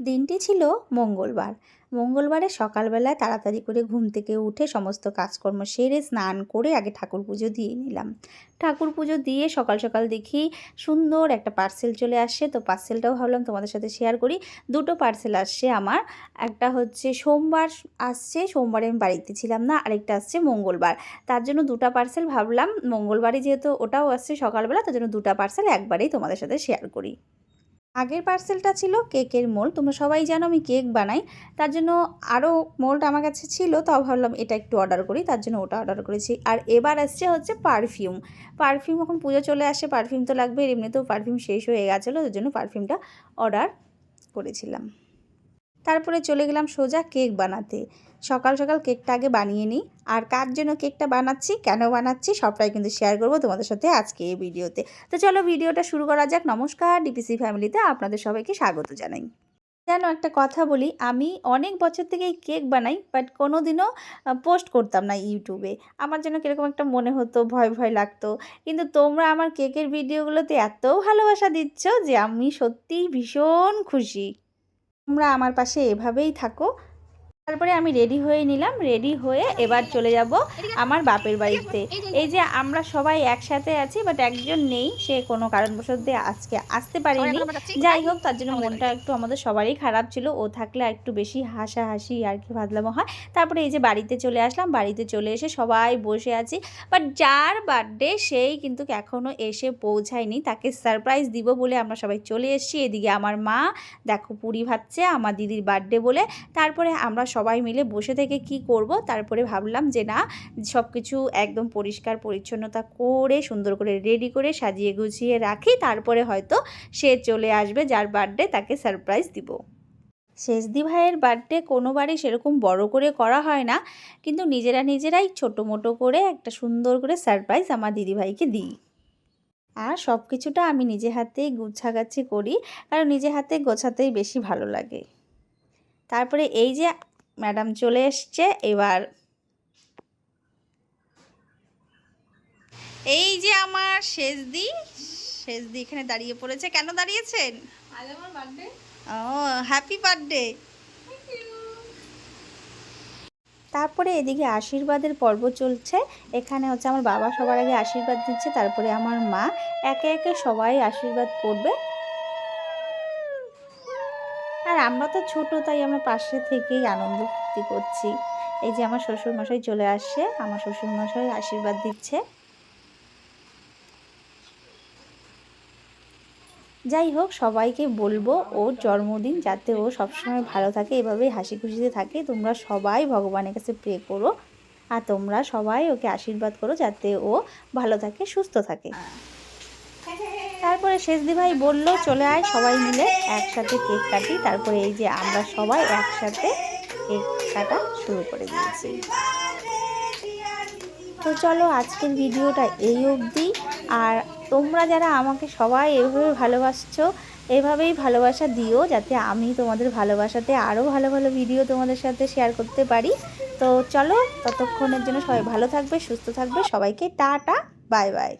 দিনটি ছিল মঙ্গলবার। মঙ্গলবারে সকালবেলায় তাড়াতাড়ি করে ঘুম থেকে উঠে সমস্ত কাজকর্ম সেরে স্নান করে আগে ঠাকুর পুজো দিয়ে নিলাম। ঠাকুর পুজো দিয়ে সকাল সকাল দেখি সুন্দর একটা পার্সেল চলে আসছে। তো পার্সেলটাও ভাবলাম তোমাদের সাথে শেয়ার করি। দুটো পার্সেল আসছে আমার। একটা হচ্ছে সোমবার আসছে, সোমবারে আমি বাড়িতে ছিলাম না। আরেকটা আসছে মঙ্গলবার। তার জন্য দুটো পার্সেল ভাবলাম। মঙ্গলবারে যেহেতু ওটাও আসছে সকালবেলা, তার জন্য দুটো পার্সেল একবারেই তোমাদের সাথে শেয়ার করি। আগের পার্সেলটা ছিল কেকের মোল্ড তোমরা সবাই জানো আমি কেক বানাই। তার জন্য আরও মোল্ড আমার কাছে ছিল, তাও ভাবলাম এটা একটু অর্ডার করি। তার জন্য ওটা অর্ডার করেছি। আর এবার আসছে হচ্ছে পারফিউম পারফিউম এখন পুজো চলে আসে পারফিউম তো লাগবে এমনিতেও পারফিউম শেষ হয়ে গেছিল ওই জন্য পারফিউমটা অর্ডার করেছিলাম। তারপরে চলে গেলাম সোজা কেক বানাতে। সকাল সকাল কেকটা আগে বানিয়ে নিই। আর কার জন্য কেকটা বানাচ্ছি, কেন বানাচ্ছি, সবটাই কিন্তু শেয়ার করব তোমাদের সাথে আজকে এই ভিডিওতে। তো চলো ভিডিওটা শুরু করা যাক। নমস্কার ডিপিসি ফ্যামিলিতে আপনাদের সবাইকে স্বাগত জানাই। যেন একটা কথা বলি, আমি অনেক বছর থেকেই কেক বানাই বাট কোনো দিনও পোস্ট করতাম না ইউটিউবে আমার যেন কীরকম একটা মনে হতো, ভয় ভয় লাগতো। কিন্তু তোমরা আমার কেকের ভিডিওগুলোতে এত ভালোবাসা দিচ্ছ যে আমি সত্যিই ভীষণ খুশি। তোমরা আমার পাশে এভাবেই থাকো। তারপরে আমি রেডি হয়ে নিলাম রেডি হয়ে এবার চলে যাব আমার বাপের বাড়িতে। এই যে আমরা সবাই একসাথে আছি বাট একজন নেই সে কোনো কারণবশত আজকে আসতে পারেনি। যাই হোক তার জন্য মনটা একটু আমাদের সবারই খারাপ ছিল ও থাকলে একটু বেশি হাসাহাসি আর কি ভাদলামো হয়। তারপরে এই যে বাড়িতে চলে আসলাম বাড়িতে চলে এসে সবাই বসে আছি বাট যার বার্থডে সেই কিন্তু এখনও এসে পৌঁছায়নি। তাকে সারপ্রাইজ দিব বলে আমরা সবাই চলে এসেছি। এদিকে আমার মা দেখো পুরি ভাবছে আমার দিদির বার্থডে বলে। তারপরে আমরা সবাই মিলে বসে থেকে কি করব? তারপরে ভাবলাম যে না সব কিছু একদম পরিষ্কার পরিচ্ছন্নতা করে, সুন্দর করে রেডি করে সাজিয়ে গুছিয়ে রাখি। তারপরে হয়তো সে চলে আসবে, যার বার্থডে তাকে সারপ্রাইজ দিব। শেষদি ভাইয়ের বার্থডে কোনোবারই সেরকম বড় করে করা হয় না। কিন্তু নিজেরা নিজেরাই ছোটো মোটো করে একটা সুন্দর করে সারপ্রাইজ আমার দিদিভাইকে দিই। আর সব কিছুটা আমি নিজে হাতেই গুছাগাছি করি, কারণ নিজে হাতে গোছাতেই বেশি ভালো লাগে। তারপরে এই যে ম্যাডাম চলে এসছে এবার এই যে আমার শেষদি শেষদি এখানে দাঁড়িয়ে পড়েছে। কেন দাঁড়িয়েছেন? আজ আমার বার্থডে ও হ্যাপি বার্থডে তারপরে এদিকে আশীর্বাদের পর্ব চলছে। এখানে হচ্ছে আমার বাবা সবার আগে আশীর্বাদ দিচ্ছে তারপরে আমার মা। একে একে সবাই আশীর্বাদ করবে। আমরা তো ছোট, তাই আমরা পাশে থেকেই আনন্দ ফুর্তি করছি। এই যে আমার শ্বশুরমশাই চলে আসছে আমার শ্বশুরমশাই আশীর্বাদ দিচ্ছে। যাই হোক, সবাইকে বলব, ওর জন্মদিন যাতে ও সবসময় ভালো থাকে, এভাবেই হাসি খুশিতে থাকে। তোমরা সবাই ভগবানের কাছে প্রে করো, আর তোমরা সবাই ওকে আশীর্বাদ করো যাতে ও ভালো থাকে, সুস্থ থাকে। তারপরে শেষদি ভাই বলল, চলে আয় সবাই মিলে একসাথে কেক কাটি। তারপরে এই যে আমরা সবাই একসাথে কেক কাটা শুরু করে দিয়েছি। তো চলো আজকের ভিডিওটা এই অবধি। আর তোমরা যারা আমাকে সবাই এভাবে ভালোবাসছো, এভাবেই ভালোবাসা দিও, যাতে আমি তোমাদের ভালোবাসাতে আরও ভালো ভালো ভিডিও তোমাদের সাথে শেয়ার করতে পারি। তো চলো, ততক্ষণের জন্য সবাই ভালো থাকবে, সুস্থ থাকবে। সবাইকে টাটা, বাই বাই।